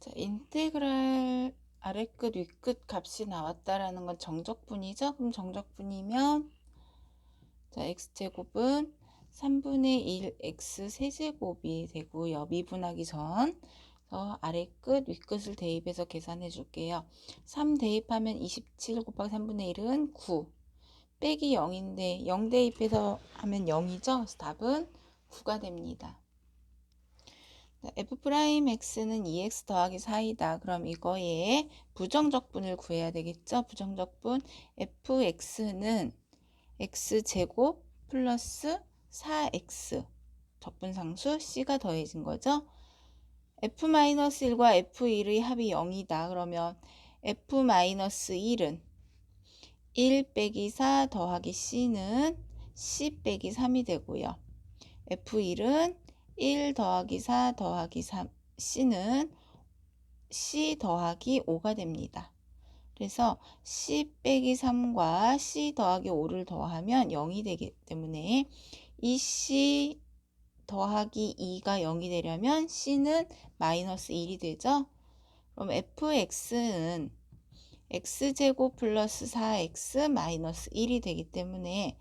자, 인테그랄 아래끝 윗끝 값이 나왔다라는 건 정적분이죠. 그럼 정적분이면 자, x제곱은 3분의 1 x 세제곱이 되고요. 미분하기 전 어, 아래끝 윗끝을 대입해서 계산해 줄게요. 3 대입하면 27 곱하기 3분의 1은 9 빼기 0인데 0 대입해서 하면 0이죠. 그래서 답은 9가 됩니다. F 프라임 x는 2x 더하기 4이다. 그럼 이거의 부정적분을 구해야 되겠죠? 부정적분 fx는 x제곱 플러스 4x 적분상수 c가 더해진 거죠. f-1과 f1의 합이 0이다. 그러면 f-1은 1 빼기 4 더하기 c는 c 빼기 3이 되고요. f1은 1 더하기 4 더하기 3 c는 c 더하기 5가 됩니다. 그래서 c 빼기 3과 c 더하기 5를 더하면 0이 되기 때문에 이 c 더하기 2가 0이 되려면 c는 마이너스 1이 되죠. 그럼 fx는 x제곱 플러스 4x 마이너스 1이 되기 때문에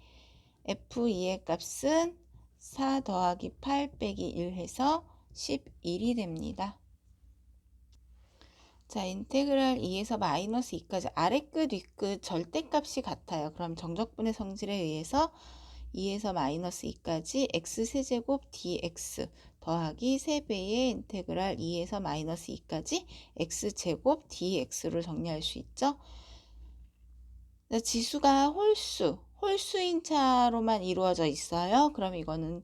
f2의 값은 4 더하기 8 빼기 1 해서 11이 됩니다. 자, 인테그랄 2에서 마이너스 2까지 아래끝 윗끝 절대값이 같아요. 그럼 정적분의 성질에 의해서 2에서 마이너스 2까지 x세제곱 dx 더하기 3배의 인테그랄 2에서 마이너스 2까지 x제곱 dx로 정리할 수 있죠. 지수가 홀수, 홀수인 차로만 이루어져 있어요. 그럼 이거는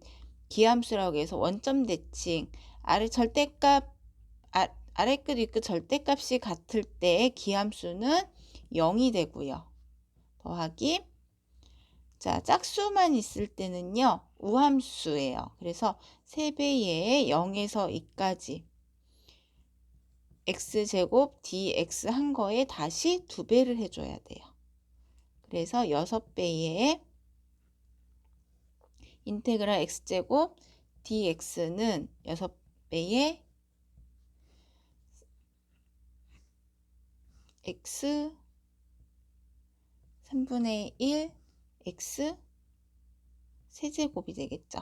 기함수라고 해서 원점 대칭 아래 절대값 아, 아래끝 윗끝 절대값이 같을 때 기함수는 0이 되고요. 더하기 자, 짝수만 있을 때는요. 우함수예요. 그래서 3배의 0에서 2까지 x제곱 dx 한 거에 다시 2배를 해줘야 돼요. 그래서 6배의 인테그랄 x제곱 dx는 6배의 x 3분의 1 x 세제곱이 되겠죠.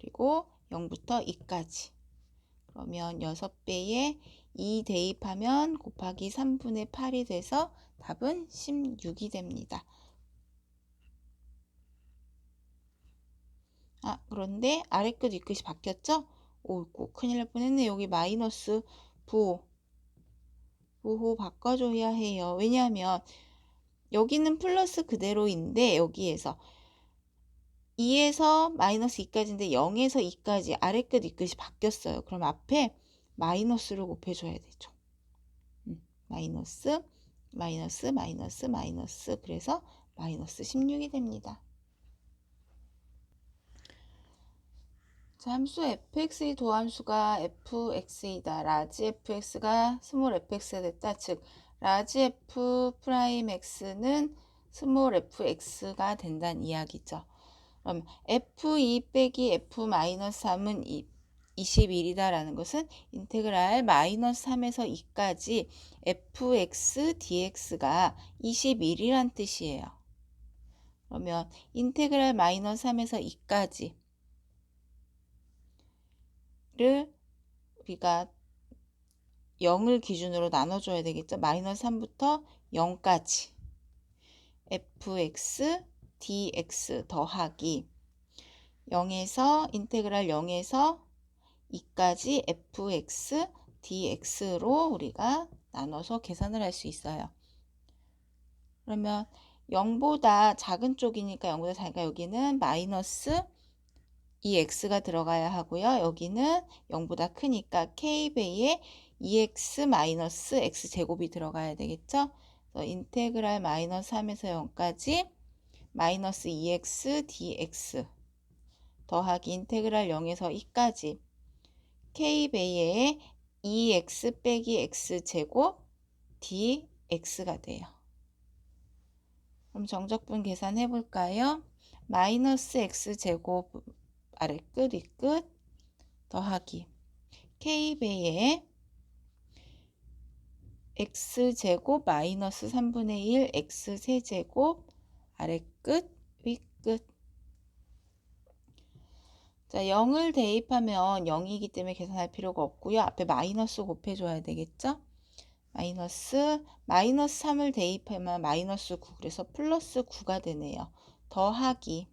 그리고 0부터 2까지. 그러면 6배에 2 대입하면 곱하기 3분의 8이 돼서 답은 16이 됩니다. 아, 그런데 아래 끝 윗끝이 바뀌었죠? 오고 큰일 날 뻔했네. 여기 마이너스 부 부호 바꿔줘야 해요. 왜냐하면 여기는 플러스 그대로인데 여기에서 2에서 마이너스 2까지인데 0에서 2까지 아래 끝 윗끝이 바뀌었어요. 그럼 앞에 마이너스를 곱해줘야 되죠. 음, 마이너스, 마이너스, 마이너스, 마이너스. 그래서 마이너스 16이 됩니다. 자, 함수 fx의 도함수가 fx이다. 라지 fx가 스몰 fx가 됐다. 즉, 라지 f 프라임 x는 스몰 fx가 된다는 이야기죠. 그럼 f2 빼기 f 마이너스 3은 21이다라는 것은 인테그랄 마이너스 3에서 2까지 fx dx가 21이란 뜻이에요. 그러면 인테그랄 마이너스 3에서 2까지 를 우리가 0을 기준으로 나눠줘야 되겠죠. 마이너스 3부터 0까지 fx dx 더하기 0에서 인테그랄 0에서 2까지 fx dx로 우리가 나눠서 계산을 할 수 있어요. 그러면 0보다 작은 쪽이니까 0보다 작으니까 여기는 마이너스 이 x가 들어가야 하고요. 여기는 0보다 크니까 k배의 2x 마이너스 x제곱이 들어가야 되겠죠. 그래서 인테그랄 마이너스 3에서 0까지 마이너스 2x dx 더하기 인테그랄 0에서 2까지 k배의 2x 빼기 x제곱 dx가 돼요. 그럼 정적분 계산해 볼까요? 마이너스 x제곱 아래 끝, 윗끝 더하기 k배의 x제곱 마이너스 3분의 1 x세제곱 아래끝 윗끝 자 0을 대입하면 0이기 때문에 계산할 필요가 없고요. 앞에 마이너스 곱해줘야 되겠죠? 마이너스 마이너스 3을 대입하면 마이너스 9 그래서 플러스 9가 되네요. 더하기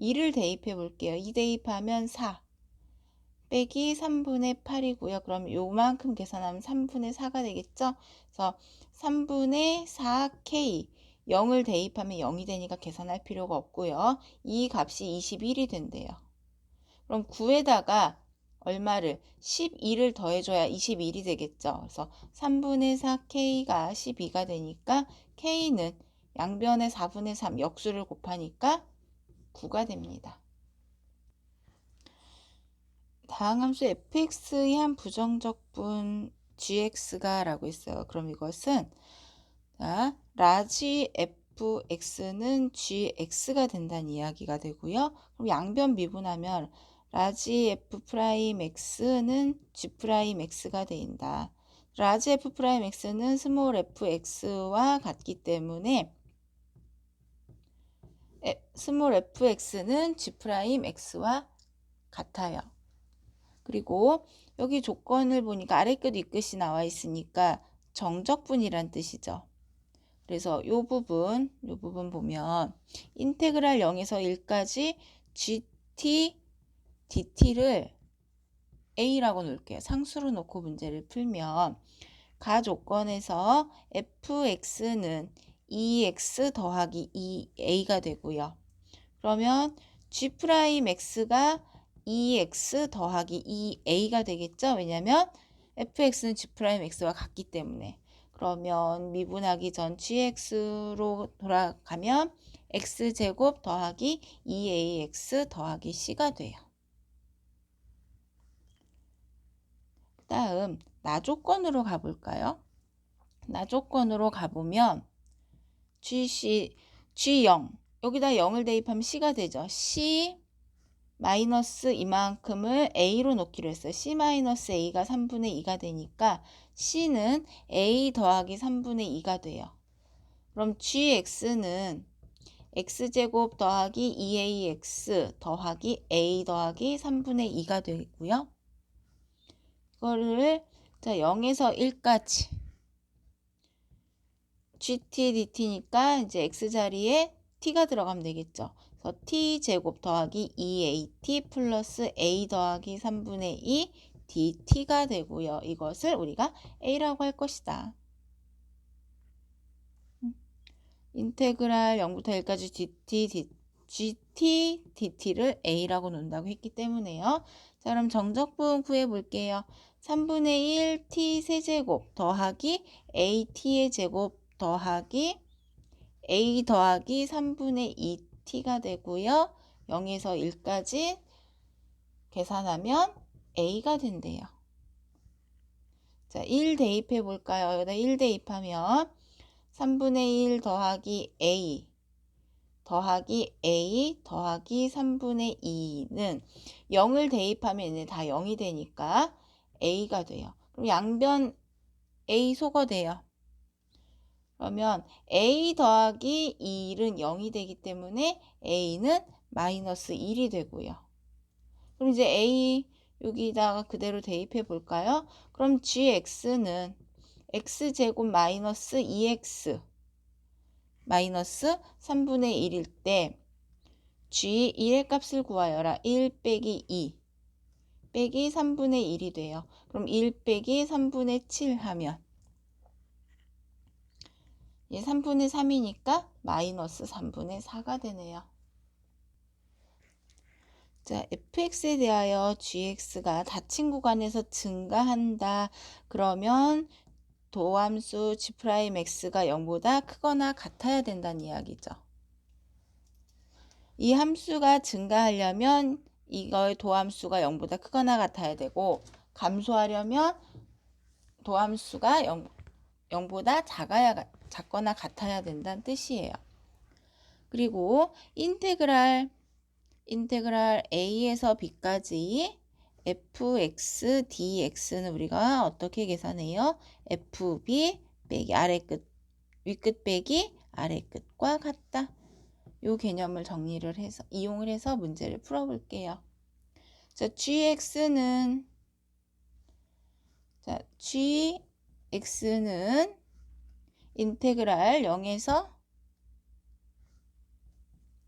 2를 대입해 볼게요. 2 대입하면 4 빼기 3분의 8이고요. 그럼 요만큼 계산하면 3분의 4가 되겠죠? 그래서 3분의 4k 0을 대입하면 0이 되니까 계산할 필요가 없고요. 이 값이 21이 된대요. 그럼 9에다가 얼마를 12를 더해줘야 21이 되겠죠. 그래서 3분의 4k가 12가 되니까 k는 양변의 4분의 3 역수를 곱하니까 9가 됩니다. 다음 함수 fx의 한 부정적분 gx가 라고 있어요. 그럼 이것은 자, 라지 fx는 gx가 된다는 이야기가 되고요. 그럼 양변 미분하면 라지 f 프라임 x는 g 프라임 x가 된다. 라지 f 프라임 x는 스몰 f x와 같기 때문에 스몰 fx는 g 프라임 x와 같아요. 그리고 여기 조건을 보니까 아래끝 윗끝이 나와 있으니까 정적분이란 뜻이죠. 그래서 이 부분, 이 부분 보면 인테그랄 0에서 1까지 gt dt를 a라고 놓을게요. 상수로 놓고 문제를 풀면 가 조건에서 fx는 2x 더하기 2a가 되고요. 그러면 g 프라임 x가 2x 더하기 2a가 되겠죠? 왜냐면 fx는 g 프라임 x와 같기 때문에 그러면 미분하기 전 gx로 돌아가면 x제곱 더하기 2ax 더하기 c가 돼요. 다음 나조건으로 가볼까요? 나조건으로 가보면 gc, g0 여기다 0을 대입하면 c가 되죠. c 마이너스 이만큼을 a로 놓기로 했어요. c 마이너스 a가 3분의 2가 되니까 c는 a 더하기 3분의 2가 돼요. 그럼 gx는 x제곱 더하기 2ax 더하기 a 더하기 3분의 2가 되고요. 이거를 자 0에서 1까지 gt dt니까 이제 x 자리에 t가 들어가면 되겠죠. 그래서 t제곱 더하기 2at 플러스 a 더하기 3분의 2 dt가 되고요. 이것을 우리가 a라고 할 것이다. 음. 인테그랄 0부터 1까지 dt, d, gt, dt를 a라고 놓는다고 했기 때문에요. 자 그럼 정적분 구해 볼게요. 3분의 1 t 세제곱 더하기 at의 제곱 더하기 a 더하기 3분의 2t가 되고요. 0에서 1까지 계산하면 a가 된대요. 자, 1 대입해 볼까요? 여기다 1 대입하면 3분의 1 더하기 a 더하기 a 더하기 3분의 2는 0을 대입하면 얘네 다 0이 되니까 a가 돼요. 그럼 양변 a 소거 돼요. 그러면 a 더하기 2은 0이 되기 때문에 a는 마이너스 1이 되고요. 그럼 이제 a 여기다가 그대로 대입해 볼까요? 그럼 gx는 x제곱 마이너스 2x 마이너스 3분의 1일 때 g 1의 값을 구하여라. 1 빼기 2 빼기 3분의 1이 돼요. 그럼 1 빼기 3분의 7 하면 3분의 3이니까 마이너스 3분의 4가 되네요. 자, fx에 대하여 gx가 닫힌 구간에서 증가한다. 그러면 도함수 g'x가 0보다 크거나 같아야 된다는 이야기죠. 이 함수가 증가하려면 이거의 도함수가 0보다 크거나 같아야 되고 감소하려면 도함수가 0, 0보다 작아야 작거나 같아야 된다는 뜻이에요. 그리고 인테그랄 인테그랄 a에서 b까지 fx dx는 우리가 어떻게 계산해요? fb 빼기 아래 끝, 윗끝 빼기 아래 끝과 같다. 요 개념을 정리를 해서 이용을 해서 문제를 풀어볼게요. 자, gx는 자, gx는 인테그랄 0에서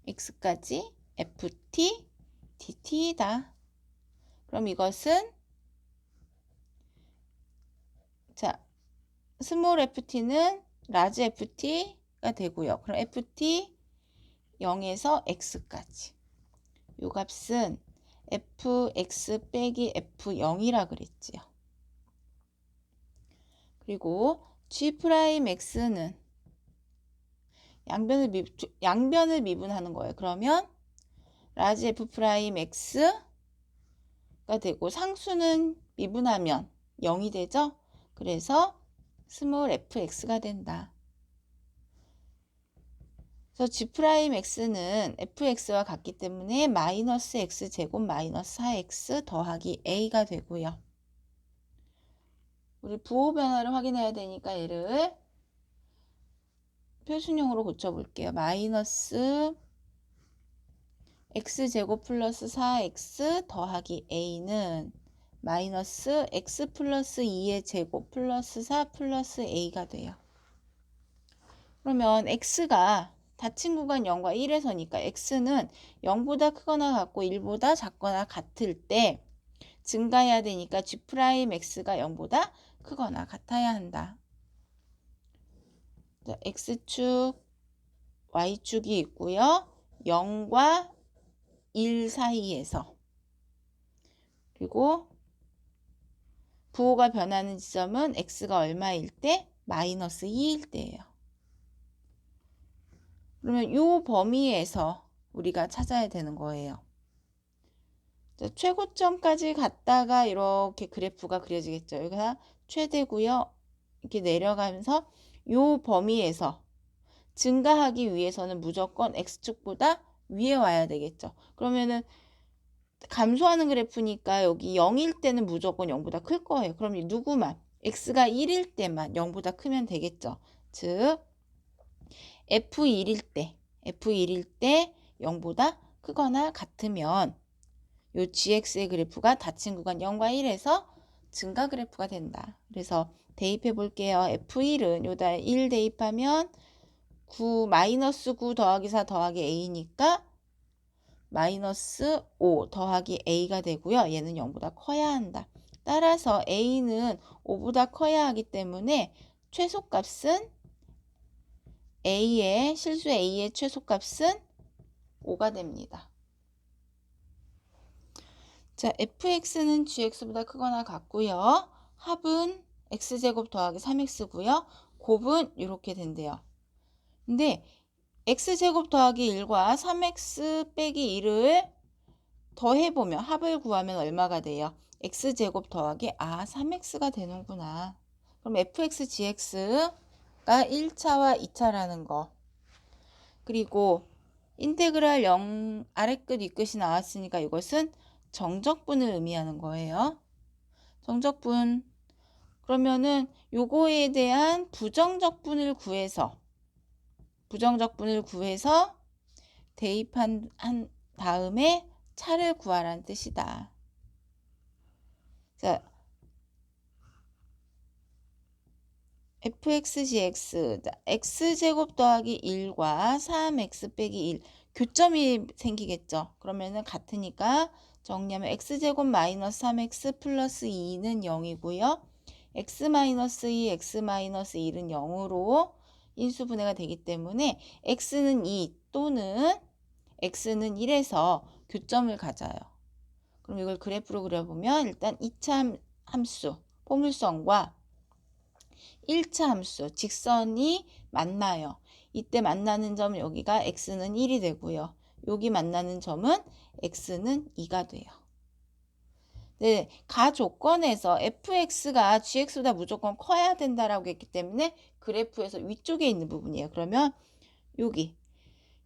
x까지 ft dt이다. 그럼 이것은 자 스몰 ft는 라지 ft가 되고요. 그럼 ft 0에서 x까지 요 값은 fx 빼기 f0이라 그랬지요. 그리고 g'x는 양변을 미, 양변을 미분하는 거예요. 그러면 라지 f 프라임 x가 되고 상수는 미분하면 0이 되죠. 그래서 스몰 fx가 된다. 그래서 g 프라임 x는 fx와 같기 때문에 마이너스 x 제곱 마이너스 4x 더하기 a가 되고요. 우리 부호 변화를 확인해야 되니까 얘를 표준형으로 고쳐볼게요. 마이너스 x제곱 플러스 4x 더하기 a는 마이너스 x 플러스 2의 제곱 플러스 4 플러스 a가 돼요. 그러면 x가 닫힌 구간 0과 1에서니까 x는 0보다 크거나 같고 1보다 작거나 같을 때 증가해야 되니까 g 프라임 x가 0보다 크거나 같아야 한다. 자, x축, y축이 있고요. 0과 1 사이에서 그리고 부호가 변하는 지점은 x가 얼마일 때? 마이너스 2일 때예요. 그러면 이 범위에서 우리가 찾아야 되는 거예요. 자, 최고점까지 갔다가 이렇게 그래프가 그려지겠죠. 여기가 최대고요. 이렇게 내려가면서 이 범위에서 증가하기 위해서는 무조건 x축보다 위에 와야 되겠죠. 그러면은 감소하는 그래프니까 여기 0일 때는 무조건 0보다 클 거예요. 그럼 누구만? x가 1일 때만 0보다 크면 되겠죠. 즉 f1일 때 f1일 때 0보다 크거나 같으면 요 gx의 그래프가 닫힌 구간 0과 1에서 증가 그래프가 된다. 그래서 대입해 볼게요. f1은 요다 1 대입하면 9 마이너스 9 더하기 4 더하기 a니까 마이너스 5 더하기 a가 되고요. 얘는 0보다 커야 한다. 따라서 a는 5보다 커야 하기 때문에 최소값은 a의 실수 a의 최소값은 5가 됩니다. 자, fx는 gx보다 크거나 같고요. 합은 x제곱 더하기 3x고요. 곱은 이렇게 된대요. 근데 x제곱 더하기 1과 3x 빼기 1을 더해보면 합을 구하면 얼마가 돼요? x제곱 더하기 아 3x가 되는구나. 그럼 fx, gx가 1차와 2차라는 거. 그리고 인테그랄 0 아래끝 윗끝이 나왔으니까 이것은 정적분을 의미하는 거예요. 정적분. 그러면은 요거에 대한 부정적분을 구해서 부정적분을 구해서 대입한 한 다음에 차를 구하라는 뜻이다. 자, fxgx x제곱 더하기 1과 3x 빼기 1 교점이 생기겠죠. 그러면은 같으니까 정리하면 x제곱 마이너스 3x 플러스 2는 0이고요. x 마이너스 2, x 마이너스 1은 0으로 인수분해가 되기 때문에 x는 2 또는 x는 1에서 교점을 가져요. 그럼 이걸 그래프로 그려보면 일단 2차 함수, 포물선과 1차 함수, 직선이 만나요. 이때 만나는 점 여기가 x는 1이 되고요. 여기 만나는 점은 x는 2가 돼요. 네, 가 조건에서 fx가 gx보다 무조건 커야 된다라고 했기 때문에 그래프에서 위쪽에 있는 부분이에요. 그러면 여기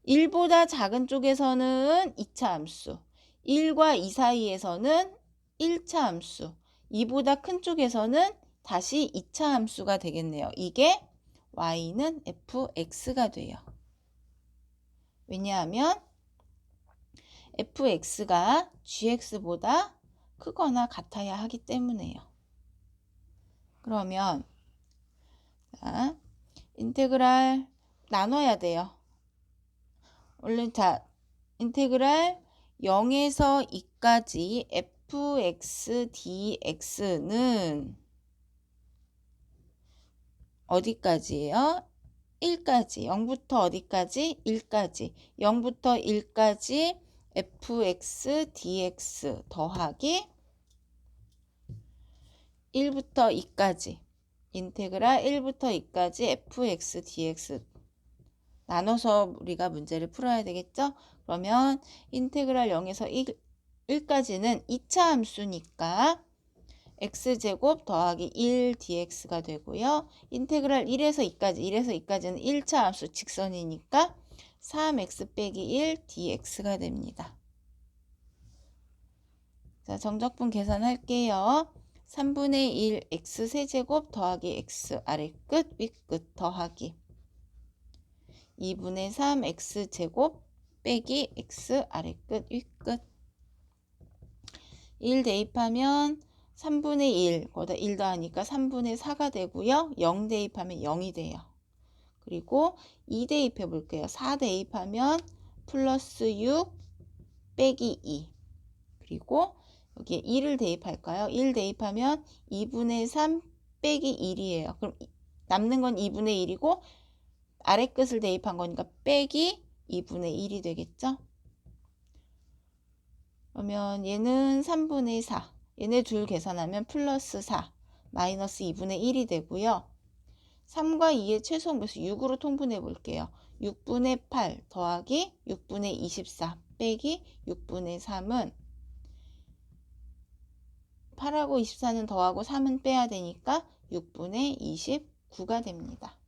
1보다 작은 쪽에서는 2차 함수, 1과 2 사이에서는 1차 함수. 이보다 큰 쪽에서는 다시 2차 함수가 되겠네요. 이게 y는 fx가 돼요. 왜냐하면 fx가 gx보다 크거나 같아야 하기 때문에요. 그러면 자, 인테그랄 나눠야 돼요. 얼른 자, 인테그랄 0에서 2까지 fx dx는 어디까지예요? 1까지. 0부터 어디까지? 1까지. 0부터 1까지 fx dx 더하기 1부터 2까지. 인테그랄 1부터 2까지 fx dx 나눠서 우리가 문제를 풀어야 되겠죠? 그러면 인테그랄 0에서 1, 1까지는 2차 함수니까 x제곱 더하기 1 dx가 되고요. 인테그랄 1에서 2까지, 1에서 2까지는 1차 함수 직선이니까 3x 빼기 1 dx가 됩니다. 자, 정적분 계산할게요. 3분의 1 x 세제곱 더하기 x 아래 끝, 위끝 더하기 2분의 3 x 제곱 빼기 x 아래 끝, 위 끝. 1 대입하면 3분의 1, 거기다 1 더하니까 3분의 4가 되고요. 0 대입하면 0이 돼요. 그리고 2 대입해 볼게요. 4 대입하면 플러스 6 빼기 2. 그리고 여기에 1을 대입할까요? 1 대입하면 2분의 3 빼기 1이에요. 그럼 남는 건 2분의 1이고 아래 끝을 대입한 거니까 빼기 2분의 1이 되겠죠? 그러면 얘는 3분의 4. 얘네 둘 계산하면 플러스 4 마이너스 2분의 1이 되고요. 3과 2의 최소함수 6으로 통분해 볼게요. 6분의 8 더하기 6분의 24 빼기 6분의 3은 8하고 24는 더하고 3은 빼야 되니까 6분의 29가 됩니다.